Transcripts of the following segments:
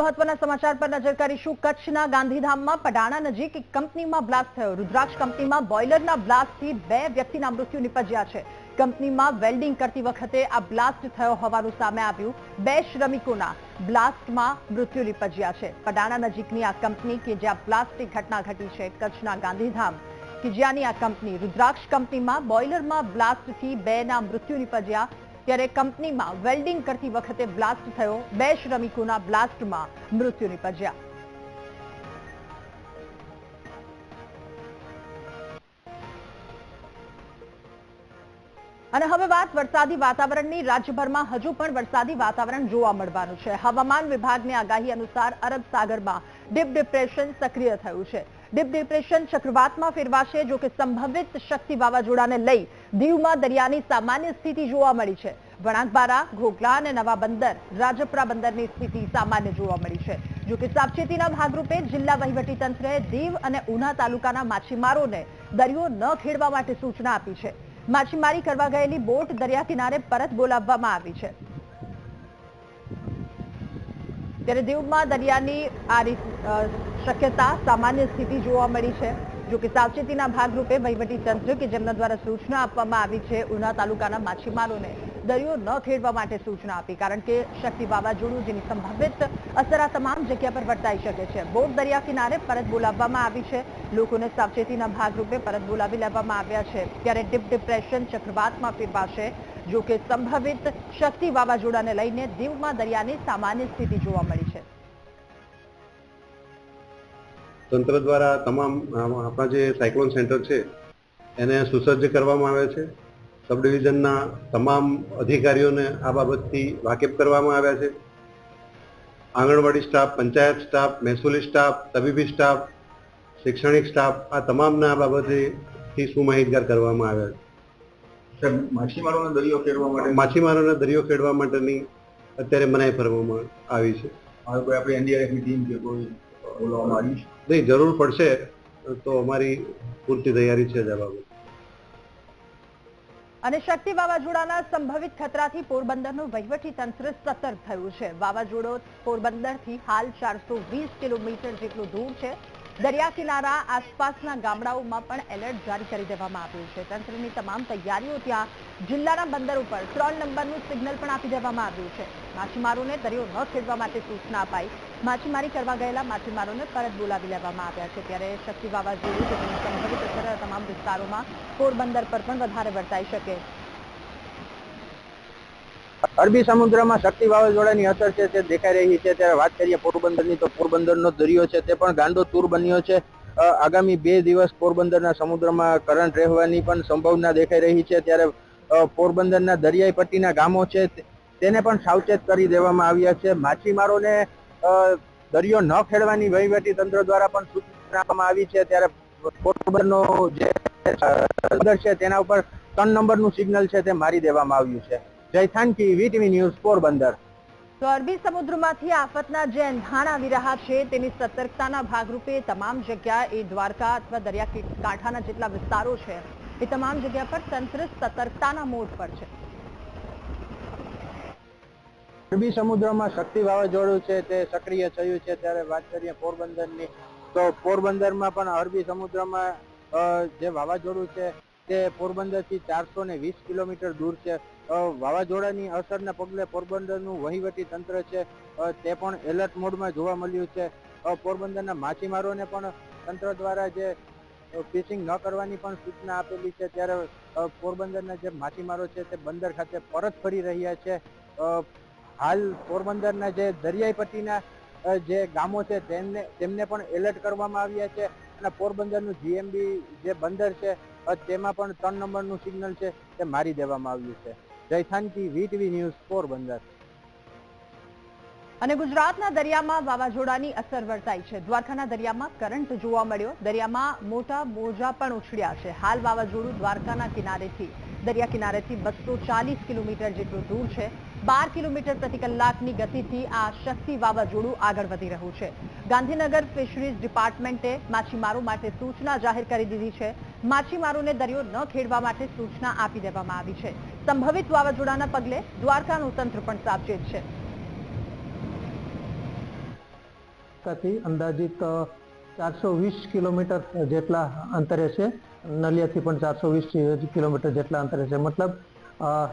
મહત્વના સમાચાર પર નજર કરીશું. કચ્છના ગાંધીધામમાં પડાણા નજીક એક કંપનીમાં બ્લાસ્ટ થયો. રુદ્રાક્ષ કંપનીમાં બોઇલરના બ્લાસ્ટથી બે વ્યક્તિના મૃત્યુ નિપજ્યા છે. કંપનીમાં વેલ્ડિંગ કરતી વખતે આ બ્લાસ્ટ થયો હોવાનું સામે આવ્યું. બે શ્રમિકોના બ્લાસ્ટમાં મૃત્યુ નિપજ્યા છે. પડાણા નજીકની આ કંપની કે જ્યાં બ્લાસ્ટની ઘટના ઘટી છે, કચ્છના ગાંધીધામ કે જ્યાંની આ કંપની. રુદ્રાક્ષ કંપનીમાં બોઇલરમાં બ્લાસ્ટથી બેના મૃત્યુ નિપજ્યા ત્યારે કંપનીમાં વેલ્ડિંગ કરતી વખતે બ્લાસ્ટ થયો. બે શ્રમિકોના બ્લાસ્ટમાં મૃત્યુ નિપજ્યા. અને હવે વાત વરસાદી વાતાવરણની. રાજ્યભરમાં હજુ પણ વરસાદી વાતાવરણ જોવા મળવાનું છે. હવામાન વિભાગની આગાહી અનુસાર અરબ સાગરમાં ડીપ ડિપ્રેશન સક્રિય થયું છે. ડીપ ડિપ્રેશન ચક્રવાતમાં ફેરવાશે, જો કે સંભવિત શક્તિ વાવાઝોડાને લઈ દીવમાં દરિયાની સામાન્ય સ્થિતિ જોવા મળી છે. વણાકબારા, ઘોઘલા અને નવા બંદર, રાજપરા બંદરની સ્થિતિ સામાન્ય જોવા મળી છે. જો સાવચેતીના ભાગરૂપે જિલ્લા વહીવટીતંત્રે દીવ અને ઉના તાલુકાના માછીમારોને દરિયો ન ખેડવા માટે સૂચના આપી છે. માછીમારી કરવા ગયેલી બોટ દરિયા કિનારે પરત બોલાવવામાં આવી છે. ત્યારે દીવમાં દરિયાની આ શક્યતા સામાન્ય સ્થિતિ જોવા મળી છે. જો કે સાવચેતીના ભાગરૂપે તંત્ર કે જેમના દ્વારા સૂચના આપવામાં આવી છે, ઉના તાલુકાના માછીમારોને દરિયો ન ખેડવા માટે સૂચના આપી, કારણ કે શક્તિ વાવાઝોડું જેની સંભવિત અસર આ તમામ જગ્યા પર વર્તાઈ શકે છે. બોટ દરિયા કિનારે પરત બોલાવવામાં આવી છે. લોકોને સાવચેતીના ભાગરૂપે પરત બોલાવી લેવામાં આવ્યા છે. ત્યારે ડીપ ડિપ્રેશન ચક્રવાતમાં ફેરવાશે. જો કે સંભવિત શક્તિ વાવાઝોડાને લઈને દીવમાં દરિયાની સામાન્ય સ્થિતિ જોવા મળી તંત્ર દ્વારા તમામ આપણા જે સાયક્લોન સેન્ટર છે એને સુસજ્જ કરવામાં આવે છે. સબ ડિવિઝનના તમામ અધિકારીઓને આ બાબતથી વાકેફ કરવામાં આવ્યા છે. આંગણવાડી સ્ટાફ પંચાયત સ્ટાફ મહેસૂલી સ્ટાફ તબીબી સ્ટાફ શૈક્ષણિક સ્ટાફ આ તમામને આ બાબતેથી સુમાહિતગાર કરવામાં આવ્યા છે. માછીમારોનો દરિયો ખેડવા માટે? માછીમારોને દરિયો ખેડવા માટેની અત્યારે મનાઈ ફરવામાં આવી છે. આપણે કોઈ આપણી એનડીઆરએફની ટીમ કે કોઈ બોલાવવામાં આવી છે? નહીં, જરૂર પડશે તો અમારી પૂરતી તૈયારી છે જ અને શક્તિ વાવાઝોડાના સંભવિત ખતરાથી પોરબંદરનું વહીવટી તંત્ર સતર્ક થયું છે. વાવાઝોડો પોરબંદરથી હાલ ચારસો કિલોમીટર જેટલું દૂર છે. દરિયા કિનારા આસપાસના ગામડાઓમાં પણ એલર્ટ જારી કરી દેવામાં આવ્યું છે. તંત્રની તમામ તૈયારીઓ ત્યાં જિલ્લાના બંદર ઉપર ત્રણ નંબરનું સિગ્નલ પણ આપી દેવામાં આવ્યું છે. માછીમારોને દરિયો ન ખેડવા માટે સૂચના અપાઈ. માછીમારી કરવા ગયેલા માછીમારોને પરત બોલાવી લેવામાં આવ્યા છે. ત્યારે શક્તિ વાવાઝોડું કે તેની સંભવિત અસર તમામ વિસ્તારોમાં પોરબંદર પર પણ વધારે વર્તાઈ શકે. અરબી સમુદ્રમાં શક્તિ વાવાઝોડાની અસર છે, તે દેખાઈ રહી છે. ત્યારે વાત કરીએ પોરબંદરની, તો પોરબંદરનો દરિયો છે, તે પણ ગાંડો તૂર બન્યો છે. આગામી બે દિવસ પોરબંદરના સમુદ્રમાં કરંટ રહેવાની પણ સંભાવના દેખાઈ રહી છે. ત્યારે પોરબંદરના દરિયાઈ પટ્ટીના ગામો છે તેને પણ સાવચેત કરી દેવામાં આવ્યા છે. માછીમારોને દરિયો ન ખેડવાની વહીવટી તંત્ર દ્વારા પણ સૂચના આપવામાં આવી છે. ત્યારે પોરબંદરનો જે બંદર છે તેના ઉપર ત્રણ નંબરનું સિગ્નલ છે તે મારી દેવામાં આવ્યું છે. જય થાનકી વીટીવી ન્યૂઝ, પોરબંદર. તો અરબી સમુદ્રમાંથી આફતના જે એંધાણ આવી રહ્યા છે. તેની સતર્કતાના ભાગરૂપે તમામ જગ્યા એ દ્વારકા અથવા દરિયા કાંઠાના જેટલા વિસ્તારો છે, એ તમામ જગ્યા પર તંત્ર સતર્કતાના મોડ પર છે. અરબી સમુદ્રમાં શક્તિ વાવાઝોડું છે, તે સક્રિય થયું છે, ત્યારે વાત કરીએ પોરબંદરની, તો પોરબંદરમાં પણ અરબી સમુદ્રમાં જે વાવાઝોડું છે, તે પોરબંદરથી ચારસો ને વીસ કિલોમીટર દૂર છે. વાવાઝોડાની અસરના પગલે પોરબંદરનું વહીવટી તંત્ર છે તે પણ એલર્ટ મોડમાં જોવા મળ્યું છે. પોરબંદરના માછીમારોને પણ તંત્ર દ્વારા જે ફિશિંગ ન કરવાની પણ સૂચના આપેલી છે, ત્યારે પોરબંદરના જે માછીમારો છે, તે બંદર ખાતે પરત ફરી રહ્યા છે. હાલ પોરબંદરના જે દરિયાઈ પટ્ટીના જે ગામો છે, તેમને તેમને પણ એલર્ટ કરવામાં આવ્યા છે અને પોરબંદરનું જીએમબી જે બંદર છે તેમાં પણ ત્રણ નંબરનું સિગ્નલ છે, તે મારી દેવામાં આવ્યું છે. જય વીટીવી ન્યૂઝ, પોરબંદર. અને ગુજરાતના દરિયામાં વાવાઝોડાની અસર વર્તાઈ છે. દ્વારકાના દરિયામાં કરંટ જોવા મળ્યો. દરિયામાં મોટા મોજા પણ ઉછળ્યા છે. હાલ વાવાઝોડું દ્વારકાના કિનારેથી, દરિયા કિનારેથી બસો કિલોમીટર જેટલું દૂર છે. બાર કિલોમીટર પ્રતિ કલાકની ગતિથી આ શક્તિ વાવાઝોડું આગળ વધી રહ્યું છે. ગાંધીનગર ફિશરીઝ ડિપાર્ટમેન્ટે માછીમારો માટે સૂચના જાહેર કરી દીધી છે. માછીમારોને દરિયો ન ખેડવા માટે સૂચના આપી દેવામાં આવી છે. સંભવિત વાવાઝોડાના પગલે દ્વારકાનું તંત્ર પણ સાવચેત છે. અંદાજિત ચારસો વીસ કિલોમીટર જેટલા અંતરે છે. નલિયાથી પણ ચારસો વીસ કિલોમીટર જેટલા અંતરે છે. મતલબ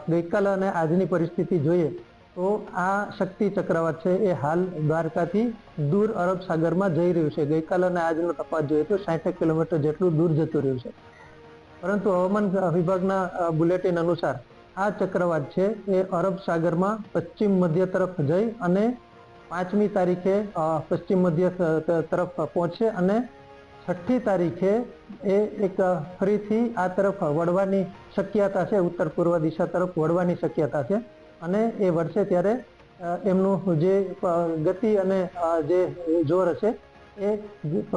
ગઈકાલે અને આજની પરિસ્થિતિ જોઈએ તો આ શક્તિ ચક્રવાત છે એ હાલ દ્વારકાથી દૂર અરબ સાગરમાં જઈ રહ્યું છે. ગઈકાલ અને આજનો તપાસ જોઈએ તો સાઠ કિલોમીટર જેટલું દૂર જતું રહ્યું છે. પરંતુ હવામાન વિભાગના બુલેટિન અનુસાર આ ચક્રવાત છે એ અરબ સાગરમાં પશ્ચિમ મધ્ય તરફ જઈ અને પાંચમી તારીખે પશ્ચિમ મધ્ય તરફ પહોંચશે અને છઠ્ઠી તારીખે એ એક ફરીથી આ તરફ વળવાની શક્યતા છે, ઉત્તર પૂર્વ દિશા તરફ વળવાની શક્યતા છે. અને એ વળશે ત્યારે એમનું જે ગતિ અને જે જોર હશે એ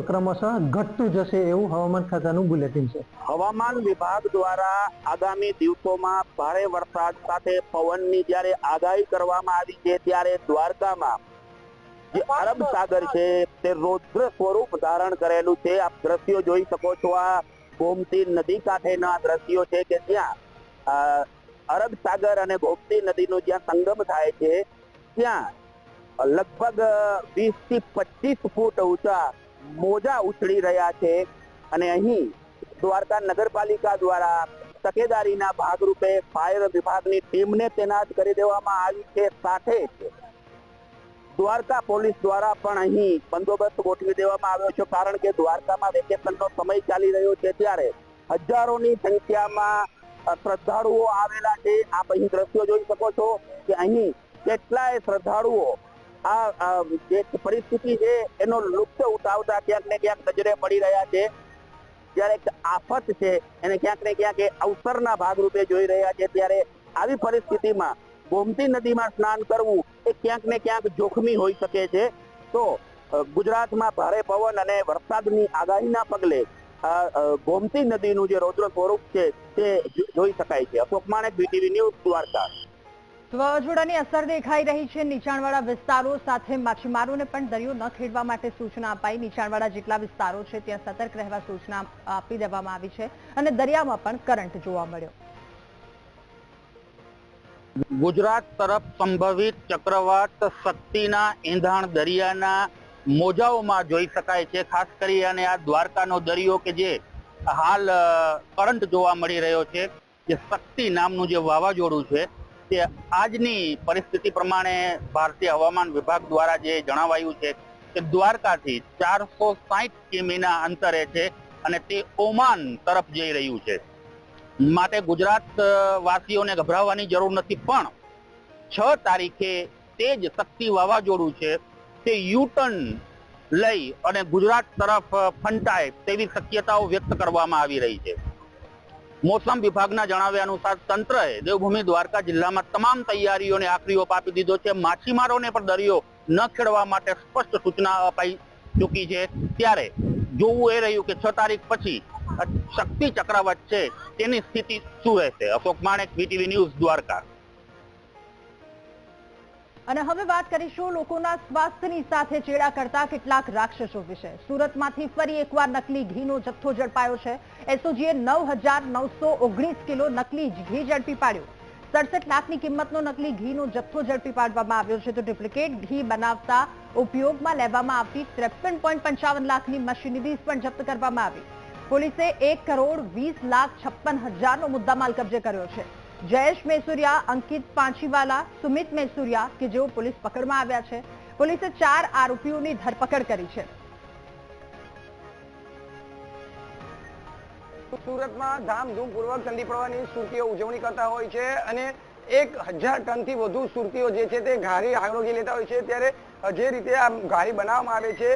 ક્રમશઃ ઘટતું જશે એવું હવામાન ખાતાનું બુલેટિન છે. હવામાન વિભાગ દ્વારા આગામી દિવસોમાં ભારે વરસાદ સાથે પવનની જ્યારે આગાહી કરવામાં આવી છે, ત્યારે દ્વારકામાં જે અરબ સાગર છે, તે રૌદ્ર સ્વરૂપ ધારણ કરેલું છે. આપ દ્રશ્યો જોઈ શકો છો, આ ગોમતી નદી કાંઠેના દ્રશ્યો છે કે જ્યાં અરબ સાગર અને ગોમતી નદીનો જ્યાં સંગમ થાય છે, ત્યાં લગભગ વીસથી પચીસ ફૂટ ઊંચા મોજા ઉછળી રહ્યા છે અને અહીં દ્વારકા નગરપાલિકા દ્વારા તકેદારીના ભાગરૂપે ફાયર વિભાગની ટીમને તૈનાત કરી દેવામાં આવી છે. સાથે દ્વારકા પોલીસ દ્વારા પણ અહીં બંદોબસ્ત ગોઠવી દેવામાં આવ્યો છે. કારણ કે દ્વારકામાં વેકેશનનો સમય ચાલી રહ્યો છે ત્યારે હજારોની સંખ્યામાં શ્રદ્ધાળુઓ આવેલા છે. આપ અહીં દ્રશ્યો જોઈ શકો છો કે અહીં કેટલાય શ્રદ્ધાળુઓ આ જે પરિસ્થિતિ છે એનો લુપ્ત ઉઠાવતા ક્યાંક ને ક્યાંક નજરે પડી રહ્યા છે. જ્યારે આફત છે એને ક્યાંક ને ક્યાંક અવસરના ભાગરૂપે જોઈ રહ્યા છે. ત્યારે આવી પરિસ્થિતિમાં ગોમતી નદીમાં સ્નાન કરવું એ ક્યાંક ને ક્યાંક જોખમી હોઈ શકે છે. તો ગુજરાતમાં ભારે પવન અને વરસાદની આગાહીના પગલે ગોમતી નદીનું જે રૌદ્ર સ્વરૂપ છે તે જોઈ શકાય છે. Ashok Manek BTV news, Dwarka. વાવાઝોડાની અસર દેખાઈ રહી છે. નીચાણવાળા વિસ્તારો સાથે માછીમારોને પણ દરિયો ન ખેડવા માટે સૂચના અપાઈ. નીચાણવાળા જેટલા વિસ્તારો છે, ત્યાં સતર્ક રહેવા સૂચના આપી દેવામાં આવી છે અને દરિયામાં પણ કરંટ જોવા મળ્યો. ગુજરાત તરફ સંભવિત ચક્રવાત શક્તિના એંધાણ દરિયાના મોજાઓમાં જોઈ શકાય છે. ખાસ કરી અને આ દ્વારકાનો દરિયો કે જે હાલ કરંટ જોવા મળી રહ્યો છે, જે શક્તિ નામનું જે વાવાઝોડું છે, તે આજની પરિસ્થિતિ પ્રમાણે ભારતીય હવામાન વિભાગ દ્વારા જે જણાવાયું છે કે દ્વારકાથી ચારસો સાહીઠ કિમીના અંતરે છે અને તે ઓમાન તરફ જઈ રહ્યું છે. માટે ગુજરાત વાસીઓને જરૂર નથી. પણ છ તારીખે તે જ શક્તિ વાવાઝોડું છે તે યુટર્ન લઈ અને ગુજરાત તરફ ફંટાય તેવી શક્યતાઓ વ્યક્ત કરવામાં આવી રહી છે. મોસમ વિભાગના જણાવ્યા અનુસાર તંત્રએ દેવભૂમિ દ્વારકા જિલ્લામાં તમામ તૈયારીઓને આખરી ઓપ આપી દીધો છે. માછીમારોને પણ દરિયો ન ખેડવા માટે સ્પષ્ટ સૂચના અપાઈ ચૂકી છે. ત્યારે જોવું એ રહ્યું કે છ તારીખ પછી શક્તિ ચક્રવાત છે, તેની સ્થિતિ શું રહેશે? Ashok Manek VTV news Dwarka. અને હવે વાત કરીશું લોકોના સ્વાસ્થ્યની સાથે ચેડા કરતા કેટલાક રાક્ષસો વિશે. સુરતમાંથી ફરી એકવાર નકલી ઘીનો જથ્થો ઝડપાયો છે. એસઓજીએ નવ હજાર નવસો ઓગણીસ કિલો નકલી ઘી ઝડપી પાડ્યો. સડસઠ લાખની કિંમતનો નકલી ઘીનો જથ્થો ઝડપી પાડવામાં આવ્યો છે તો ડુપ્લિકેટ ઘી બનાવતા ઉપયોગમાં લેવામાં આવતી ત્રેપન લાખની મશીનરીઝ પણ જપ્ત કરવામાં આવી. પોલીસે એક કરોડ વીસ લાખ છપ્પન હજારનો મુદ્દામાલ કબજે કર્યો છે. જયેશ મેસુરિયા, અંકિત પાંચીવાલા, સુમિત મેસુરિયા કે જેઓ પોલીસ પકડમાં આવ્યા છે, પોલીસે ચાર આરોપીઓની ધરપકડ કરી છે. સુરતમાં ધામધૂમપૂર્વક ચંડી પડવાની સુરતીઓ ઉજવણી કરતા હોય છે અને એક હજાર ટનથી વધુ સુરતીઓ જે છે તે ઘારી આરોગ્ય લેતા હોય છે. ત્યારે જે રીતે આ ઘારી બનાવવામાં આવે છે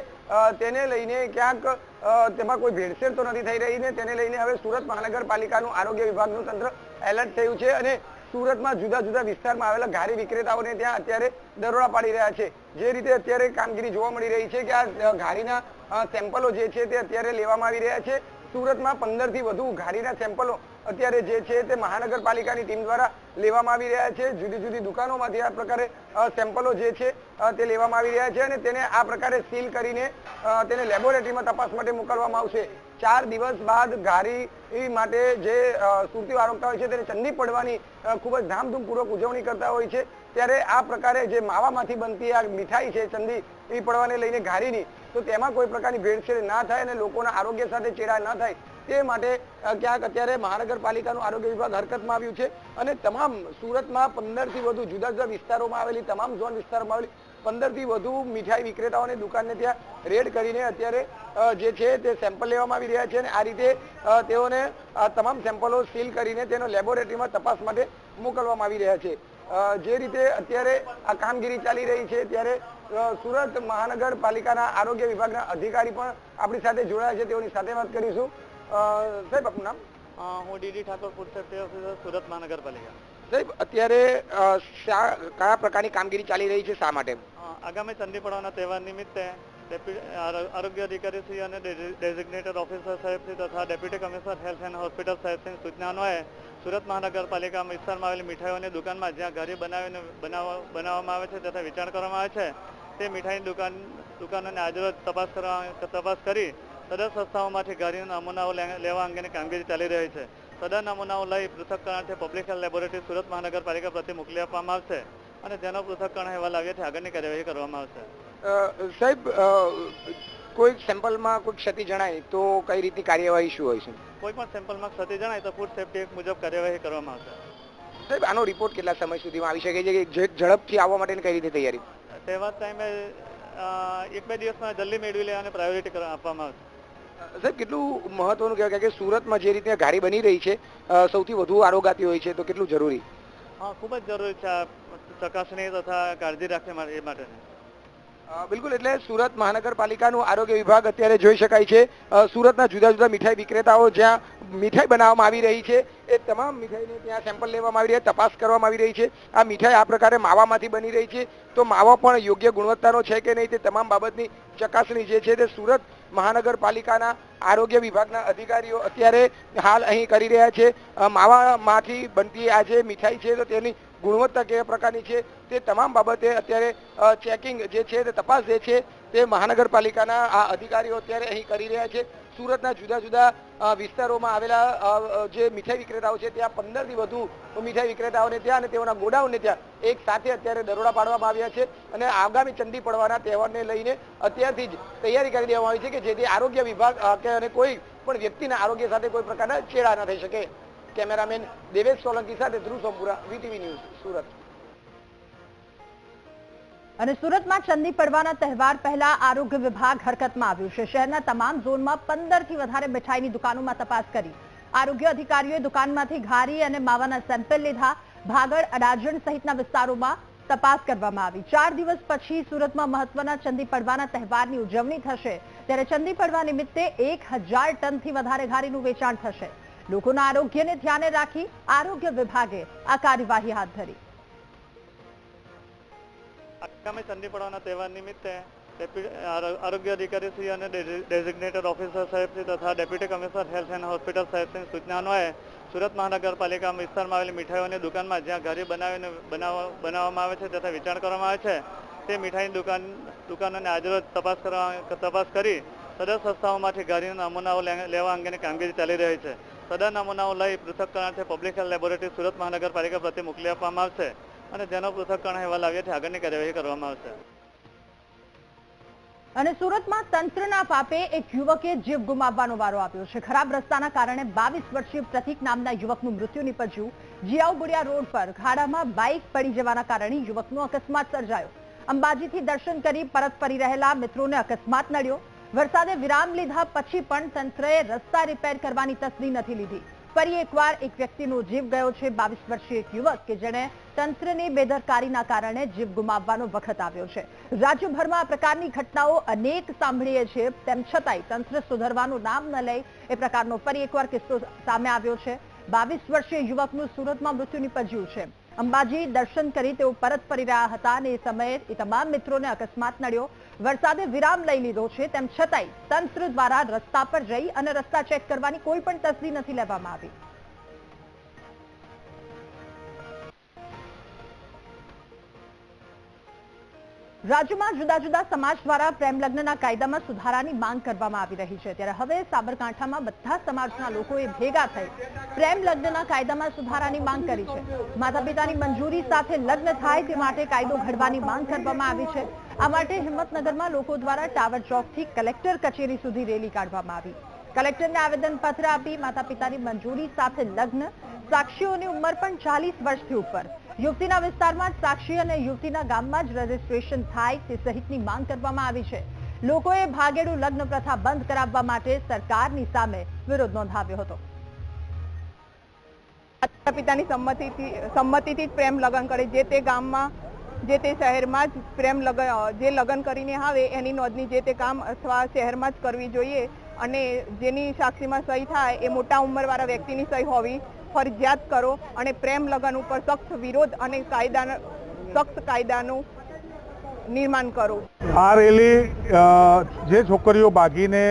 તેને લઈને ક્યાંક તેમાં કોઈ ભેળસેળ તો નથી થઈ રહી ને તેને લઈને હવે સુરત મહાનગરપાલિકાનું આરોગ્ય વિભાગનું તંત્ર એલર્ટ થયું છે અને સુરતમાં જુદા જુદા વિસ્તારમાં આવેલા ઘારી વિક્રેતાઓને ત્યાં અત્યારે દરોડા પાડી રહ્યા છે. જે રીતે અત્યારે કામગીરી જોવા મળી રહી છે કે આ ઘારીના સેમ્પલો જે છે તે અત્યારે લેવામાં આવી રહ્યા છે. સુરતમાં પંદરથી વધુ ઘારીના સેમ્પલો અત્યારે જે છે તે મહાનગરપાલિકાની ટીમ દ્વારા લેવામાં આવી રહ્યા છે. જુદી જુદી દુકાનોમાંથી આ પ્રકારે સેમ્પલો જે છે તે લેવામાં આવી રહ્યા છે અને તેને આ પ્રકારે સીલ કરીને તેને લેબોરેટરીમાં તપાસ માટે મોકલવામાં આવશે. ચાર દિવસ બાદ ઘારી માટે જે સુરતીઓ આરોગતા હોય છે તેને ચંદી પડવાની ખૂબ જ ધામધૂમપૂર્વક ઉજવણી કરતા હોય છે. ત્યારે આ પ્રકારે જે માવામાંથી બનતી આ મીઠાઈ છે ચંદી એ પડવાને લઈને ઘારીની તો તેમાં કોઈ પ્રકારની ભેળસેળ ના થાય અને લોકોના આરોગ્ય સાથે ચેડા ન થાય. તે માટે ક્યાંક અત્યારે મહાનગરપાલિકાનું આરોગ્ય વિભાગ હરકતમાં આવ્યું છે અને તમામ સુરતમાં પંદરથી વધુ જુદા જુદા વિસ્તારોમાં આવેલી, તમામ ઝોન વિસ્તારમાં આવેલી પંદરથી વધુ મીઠાઈ વિક્રેતાઓની દુકાનને ત્યાં રેડ કરીને અત્યારે જે છે તે સેમ્પલ લેવામાં આવી રહ્યા છે અને આ રીતે તેઓને તમામ સેમ્પલો સીલ કરીને તેનો લેબોરેટરીમાં તપાસ માટે મોકલવામાં આવી રહ્યા છે. જે રીતે અત્યારે આ કામગીરી ચાલી રહી છે ત્યારે સુરત મહાનગરપાલિકાના આરોગ્ય વિભાગના અધિકારી પણ આપણી સાથે જોડાયા છે. તેઓની સાથે વાત કરીશું. સાહેબ આપનું નામ. હું DD Thakor food safety officer Surat Mahanagarpalika. સાહેબ અત્યારે શા કયા પ્રકારની કામગીરી ચાલી રહી છે શા માટે? આગામી ચંડી પડવાના તહેવાર નિમિત્તે આરોગ્ય અધિકારી શ્રી અને ડેઝિગ્નેટેડ ઓફિસર સાહેબશ્રી તથા deputy commissioner health and hospital સાહેબની સૂચના અન્વયે સુરત મહાનગરપાલિકા વિસ્તારમાં આવેલી મીઠાઈઓની દુકાનમાં જ્યાં ઘરે બનાવીને બનાવવા બનાવવામાં આવે છે તથા વેચાણ કરવામાં આવે છે તે મીઠાઈની દુકાન દુકાનોને આજરોજ તપાસ કરવા તપાસ કરી તદ્દન સંસ્થાઓમાંથી ગાડીના નમૂનાઓ લેવા અંગેની કામગીરી ચાલી રહી છે. તદ્દન નમૂનાઓ લઈ પૃથક્કરણથી public health laboratory Surat Mahanagarpalika પ્રત્યે મોકલી આપવામાં આવશે અને જેનો પૃથક્કરણ અહેવાલ આવ્યાથી આગળની કાર્યવાહી કરવામાં આવશે. સાહેબ કોઈ સેમ્પલમાં કોઈ ક્ષતિ જણાય તો કઈ રીતની કાર્યવાહી શું હોય છે? કોઈ પણ સેમ્પલમાં ક્ષતિ જણાય તો ફૂડ સેફ્ટી એક્ટ મુજબ કાર્યવાહી કરવામાં આવશે. સાહેબ આનો રિપોર્ટ કેટલા સમય સુધીમાં આવી શકે છે? કે જે ઝડપથી આવવા માટેની કઈ રીતે તૈયારી? તહેવાર ટાઈમે એક બે દિવસમાં જલ્દી મેળવી લેવાની અને પ્રાયોરિટી આપવામાં આવશે. સાહેબ કેટલું મહત્વનું કહેવાય? કે સુરતમાં જે રીતે ગાડી બની રહી છે સૌથી વધુ આરોગાતી હોય છે તો કેટલું જરૂરી? હા ખૂબ જ જરૂરી છે. ચકાસણી તથા કાળજી રાખવી એ માટે બિલકુલ એટલે સુરત મહાનગરપાલિકાનું આરોગ્ય વિભાગ અત્યારે જોઈ શકાય છે. સુરતના જુદા જુદા મીઠાઈ વિક્રેતાઓ જ્યાં મીઠાઈ બનાવવામાં આવી રહી છે એ તમામ મીઠાઈને ત્યાં સેમ્પલ લેવામાં આવી રહી છે તપાસ કરવામાં આવી રહી છે. આ મીઠાઈ આ પ્રકારે માવામાંથી બની રહી છે. તો માવો પણ યોગ્ય ગુણવત્તાનો છે કે નહીં તે તમામ બાબતની ચકાસણી જે છે તે સુરત મહાનગરપાલિકાના આરોગ્ય વિભાગના અધિકારીઓ અત્યારે હાલ અહીં કરી રહ્યા છે. માવામાંથી બનતી આ જે મીઠાઈ છે તો તેની ગુણવત્તા કેવા પ્રકારની છે તે તમામ બાબતે અત્યારે ચેકિંગ જે છે તે તપાસ જે છે તે મહાનગરપાલિકાના આ અધિકારીઓ અત્યારે અહીં કરી રહ્યા છે. સુરતના જુદા જુદા વિસ્તારોમાં આવેલા જે મીઠાઈ વિક્રેતાઓ છે, ત્યાં પંદરથી વધુ મીઠાઈ વિક્રેતાઓને ત્યાં અને તેઓના ગોડાઉનને ત્યાં એક સાથે અત્યારે દરોડા પાડવામાં આવ્યા છે અને આગામી ચંડી પડવાના તહેવારને લઈને અત્યારથી જ તૈયારી કરી દેવામાં આવી છે કે જેથી આરોગ્ય વિભાગ કે અને કોઈ પણ વ્યક્તિના આરોગ્ય સાથે કોઈ પ્રકારના ચેડા ન થઈ શકે. કેમેરામેન દેવેશ સોલંકી સાથે ધ્રુવ સોમપુરા, વીટીવી ન્યૂઝ, સુરત. અને સુરતમાં ચંદી પડવાના તહેવાર પહેલા આરોગ્ય વિભાગ હરકતમાં આવ્યું છે. શહેરના તમામ ઝોનમાં પંદરથી વધારે મીઠાઈની દુકાનોમાં તપાસ કરી. આરોગ્ય અધિકારીઓએ દુકાનમાંથી ઘારી અને માવાના સેમ્પલ લીધા. ભાગળ, અડાજણ સહિતના વિસ્તારોમાં તપાસ કરવામાં આવી. ચાર દિવસ પછી સુરતમાં મહત્વના ચંદી પડવાના તહેવારની ઉજવણી થશે. ત્યારે ચંદી પડવા નિમિત્તે એક હજાર ટનથી વધારે ઘારીનું વેચાણ થશે. લોકોના આરોગ્યને ધ્યાને રાખી આરોગ્ય વિભાગે આ કાર્યવાહી હાથ ધરી. આગામી ચંડી પડવાના તહેવાર નિમિત્તે આરો- આરોગ્ય અધિકારી શ્રી અને ડેઝિગ્નેટેડ ઓફિસર સાહેબશ્રી તથા deputy commissioner health and hospital સાહેબની સૂચના અન્વયે સુરત મહાનગરપાલિકા વિસ્તારમાં આવેલી મીઠાઈઓની દુકાનમાં જ્યાં ઘરે બનાવીને બનાવવા બનાવવામાં આવે છે તથા વેચાણ કરવામાં આવે છે, તે મીઠાઈની દુકાન, દુકાનોને આજરોજ તપાસ કરવા, તપાસ કરી સદર સંસ્થાઓમાંથી ઘરેના નમૂનાઓ લેવા અંગેની કામગીરી ચાલી રહી છે. સદર નમૂનાઓ લઈ પૃથક્કરણથી public health laboratory Surat Mahanagarpalika પ્રત્યે મોકલી આપવામાં આવશે. અને તેનો પૃથક્કરણ અહેવાલ આવ્યાથી આગળની કાર્યવાહી કરવામાં આવશે. અને સુરતમાં તંત્રના પાપે એક યુવકે જીવ ગુમાવવાનો વારો આવ્યો છે. ખરાબ રસ્તાના કારણે બાવીસ વર્ષીય પ્રતિક નામના યુવકનું મૃત્યુ નીપજ્યું. જીયાઉબુડિયા રોડ પર ખાડામાં બાઇક પડી જવાના કારણે યુવકનો અકસ્માત સર્જાયો. અંબાજીથી દર્શન કરી પરત ફરી રહેલા મિત્રોને અકસ્માત નડ્યો. વરસાદે વિરામ લીધા પછી પણ તંત્રએ રસ્તા રિપેર કરવાની તસ્દી નથી લીધી. ફરી એકવાર એક વ્યક્તિનો જીવ ગયો છે. બાવીસ વર્ષીય એક યુવક કે જેણે તંત્રની બેદરકારીના કારણે જીવ ગુમાવવાનો વખત આવ્યો છે. રાજ્યભરમાં આ પ્રકારની ઘટનાઓ અનેક સાંભળીએ છીએ. તેમ છતાંય તંત્ર સુધરવાનું નામ ન લઈ એ પ્રકારનો ફરી એકવાર કિસ્સો સામે આવ્યો છે. બાવીસ વર્ષીય યુવકનું સુરતમાં મૃત્યુ નીપજ્યું છે. અંબાજી દર્શન કરી તેઓ પરત ફરી રહ્યા હતા અને એ સમયે એ તમામ મિત્રોને અકસ્માત નડ્યો. વરસાદે વિરામ લઈ લીધો છે, તેમ છતાંય તંત્ર દ્વારા રસ્તા પર જઈ અને રસ્તા ચેક કરવાની કોઈ પણ તસદી નથી લેવામાં આવી. રાજ્યમાં જુદા જુદા સમાજ દ્વારા પ્રેમ લગ્નના કાયદામાં સુધારાની માંગ કરવામાં આવી રહી છે. ત્યારે હવે સાબરકાંઠામાં બધા સમાજના લોકોએ ભેગા થઈ પ્રેમ લગ્નના કાયદામાં સુધારાની માંગ કરી છે. માતા પિતાની મંજૂરી સાથે લગ્ન થાય તે માટે કાયદો ઘડવાની માંગ કરવામાં આવી છે. આ માટે હિંમતનગરમાં લોકો દ્વારા ટાવર ચોકથી કલેક્ટર કચેરી સુધી રેલી કાઢવામાં આવી. કલેક્ટરને આવેદન પત્ર આપી માતા પિતાની મંજૂરી સાથે લગ્ન, સાક્ષીઓની ઉંમર પણ ચાલીસ વર્ષથી ઉપર. યુવતીના વિસ્તારમાં સાક્ષી અને યુવતીના ગામમાં જ રજીસ્ટ્રેશન થાય તે સહિતની માંગ કરવામાં આવી છે. લોકોએ ભાગેડુ લગ્ન પ્રથા બંધ કરાવવા માટે સરકારની સામે વિરોધ નોંધાવ્યો હતો. માતા પિતાની સંમતિથી સંમતિથી જ પ્રેમ લગ્ન કરે. જે તે ગામમાં, જે તે શહેરમાં જ પ્રેમ લગ્ન જે લગ્ન કરીને આવે, એની નોંધણી જે તે ગામ અથવા શહેરમાં જ કરવી જોઈએ અને જેની સાક્ષીમાં સહી થાય એ મોટા ઉંમરવાળા વ્યક્તિની સહી હોવી ફરજિયાત કરો અને પ્રેમ લગ્ન ઉપર સખ્ત વિરોધ અને કાયદા સખ્ત કાયદાનું નિર્માણ કરો. આ રેલી જે છોકરીઓ ભાગીને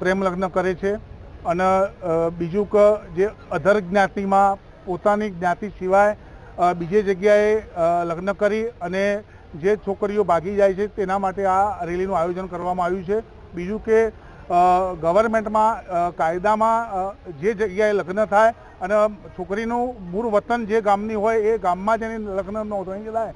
પ્રેમ લગ્ન કરે છે અને બીજું કે, જે અધર જ્ઞાતિમાં પોતાની જ્ઞાતિ સિવાય બીજે જગ્યાએ લગ્ન કરી અને જે છોકરીઓ ભાગી જાય છે તેના માટે આ રેલીનું આયોજન કરવામાં આવ્યું છે. બીજું કે ગવર્મેન્ટમાં કાયદામાં જે જગ્યાએ લગ્ન થાય અને છોકરીનું મૂળ વતન જે ગામની હોય એ ગામમાં જ એની લગ્ન નોંધણી થાય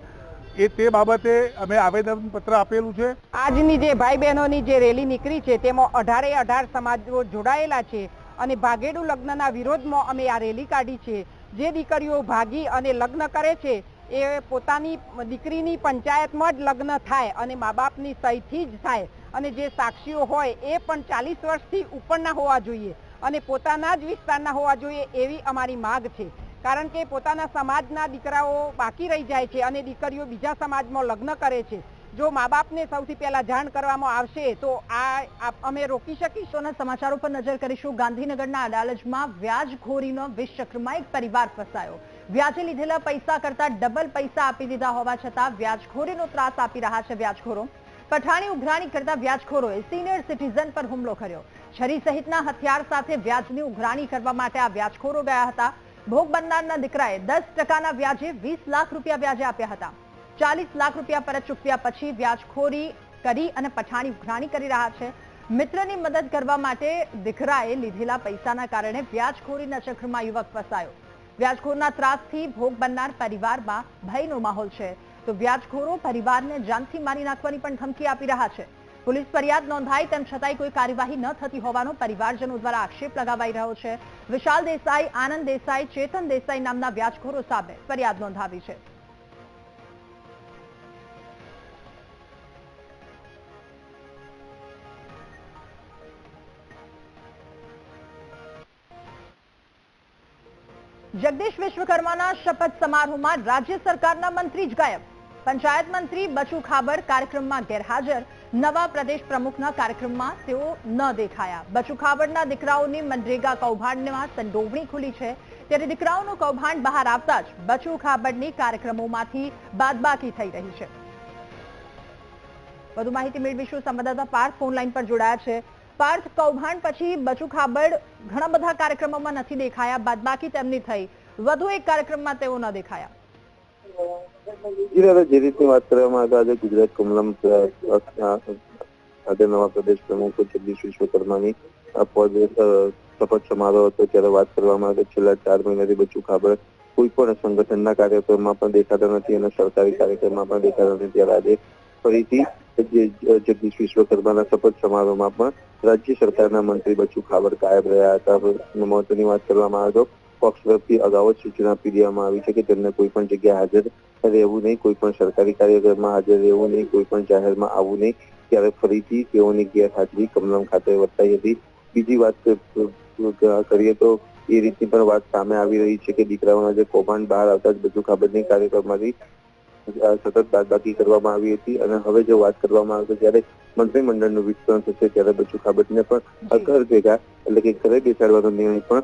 એ તે બાબતે અમે આવેદનપત્ર આપેલું છે. આજની જે ભાઈ બહેનોની જે રેલી નીકળી છે, તેમાં અઢારે અઢાર સમાજો જોડાયેલા છે અને ભાગેડુ લગ્નના વિરોધમાં અમે આ રેલી કાઢી છે. જે દીકરીઓ ભાગી અને લગ્ન કરે છે એ પોતાની દીકરીની પંચાયતમાં જ લગ્ન થાય અને મા બાપની સહીથી જ થાય. અને જે સાક્ષીઓ હોય એ પણ ચાલીસ વર્ષથી ઉપરના હોવા જોઈએ અને પોતાના જ વિસ્તારના હોવા જોઈએ એવી અમારી માગ છે. કારણ કે પોતાના સમાજના દીકરાઓ બાકી રહી જાય છે અને દીકરીઓ બીજા સમાજમાં લગ્ન કરે છે. જો મા બાપને સૌથી પહેલા જાણ કરવામાં આવશે તો આ અમે રોકી શકીશું અને સમાચારો પર નજર કરીશું. ગાંધીનગરના અડાલજમાં વ્યાજખોરીનો વિષચક્રમાં એક પરિવાર ફસાયો. વ્યાજે લીધેલા પૈસા કરતા ડબલ પૈસા આપી દીધા હોવા છતાં વ્યાજખોરીનો ત્રાસ આપી રહ્યા છે વ્યાજખોરો. પઠાણી ઉઘરાણી કરતા વ્યાજખોરોએ સિનિયર સિટીઝન પર હુમલો કર્યો. છરી સહિતના હથિયાર સાથે વ્યાજની ઉઘરાણી કરવા માટે આ વ્યાજખોરો ગયા હતા. ભોગ બનનારના દીકરાએ દસ ટકાના વ્યાજે વીસ લાખ રૂપિયા વ્યાજે આપ્યા હતા. ચાલીસ લાખ રૂપિયા પરત ચૂકવ્યા પછી વ્યાજખોરી કરી અને પઠાણી ઉઘરાણી કરી રહ્યા છે. મિત્રની મદદ કરવા માટે દીકરાએ લીધેલા પૈસાના કારણે વ્યાજખોરીના ચક્રમાં યુવક ફસાયો. વ્યાજખોરના ત્રાસથી ભોગ બનનાર પરિવારમાં ભયનો માહોલ છે. તો વ્યાજખોરો પરિવારને જાનથી મારી નાખવાની પણ ધમકી આપી રહ્યા છે. પોલીસ ફરિયાદ નોંધાઈ તેમ છતાંય કોઈ કાર્યવાહી ન થતી હોવાનો પરિવારજનો દ્વારા આક્ષેપ લગાવાઈ રહ્યો છે. વિશાલ દેસાઈ, આનંદ દેસાઈ, ચેતન દેસાઈ નામના વ્યાજખોરો સામે ફરિયાદ નોંધાવી છે. જગદીશ વિશ્વકર્માના શપથ સમારોહમાં રાજ્ય સરકારના મંત્રી જ ગાયબ. પંચાયત મંત્રી બચુ ખાબડ કાર્યક્રમમાં ગેરહાજર. નવા પ્રદેશ પ્રમુખના કાર્યક્રમમાં તેઓ ન દેખાયા. બચુ ખાબડના દીકરાઓની મનરેગા કૌભાંડમાં સંડોવણી ખુલી છે. ત્યારે દીકરાઓનું કૌભાંડ બહાર આવતા જ બચુ ખાબડની કાર્યક્રમોમાંથી બાદબાકી થઈ રહી છે. વધુ માહિતી મેળવીશું સંવાદદાતા પાર્થ ફોન લાઈન પર જોડાયા છે. પાર્થ કૌભાંડ પછી બચુ ખાબડ ઘણા બધા કાર્યક્રમોમાં નથી દેખાયા. બાદબાકી તેમની થઈ. વધુ એક કાર્યક્રમમાં તેઓ ન દેખાયા. જે રીતની વાત કરવામાં આવે આજે ગુજરાત કમલમ આજે નવા પ્રદેશ પ્રમુખ જગદીશ વિશ્વકર્માની શપથ સમારોહ હતો ત્યારે વાત કરવામાં આવે છેલ્લા ચાર મહિનાથી બચુ ખાબર કોઈ પણ સંગઠનના કાર્યક્રમમાં પણ દેખાતા નથી અને સરકારી કાર્યક્રમમાં પણ દેખાતા નથી. ત્યારે આજે ફરીથી જગદીશ વિશ્વકર્માના શપથ સમારોહમાં પણ રાજ્ય સરકારના મંત્રી બચુ ખાબર ગાયબ રહ્યા હતા. મહત્વની વાત કરવામાં આવે પક્ષ તરફથી અગાઉ જ સૂચના આપી દેવામાં આવી છે કે તેમને કોઈ પણ જગ્યાએ હાજર રહેવું નહીં, કોઈ પણ સરકારી કાર્યક્રમમાં હાજર રહેવું નહીં, કોઈ પણ જાહેરમાં આવવું નહીં. ત્યારે ફરીથી તેઓની ગેરહાજરી કમલમ ખાતે વર્તાઈ હતી. બીજી વાત કરીએ તો એ રીતની પણ વાત સામે આવી રહી છે કે દીકરાઓના જે કૌભાંડ બહાર આવતા જ બધું ખબરની કાર્યક્રમમાંથી સતત બાદબાકી કરવામાં આવી હતી અને હવે જો વાત કરવામાં આવે તો જ્યારે મંત્રીમંડળનું વિસ્તરણ થશે ત્યારે બચુ ખાબટને પણ ઘર ભેગા એટલે કે ઘરે બેસાડવાનો નિર્ણય પણ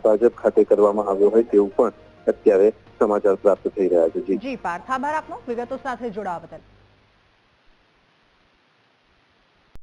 ભાજપ ખાતે કરવામાં આવ્યો હોય તેવું પણ અત્યારે સમાચાર પ્રાપ્ત થઈ રહ્યા છે. જી. પાર્થ આભાર આપનો. વિગતો સાથે જોડાવા બદલ.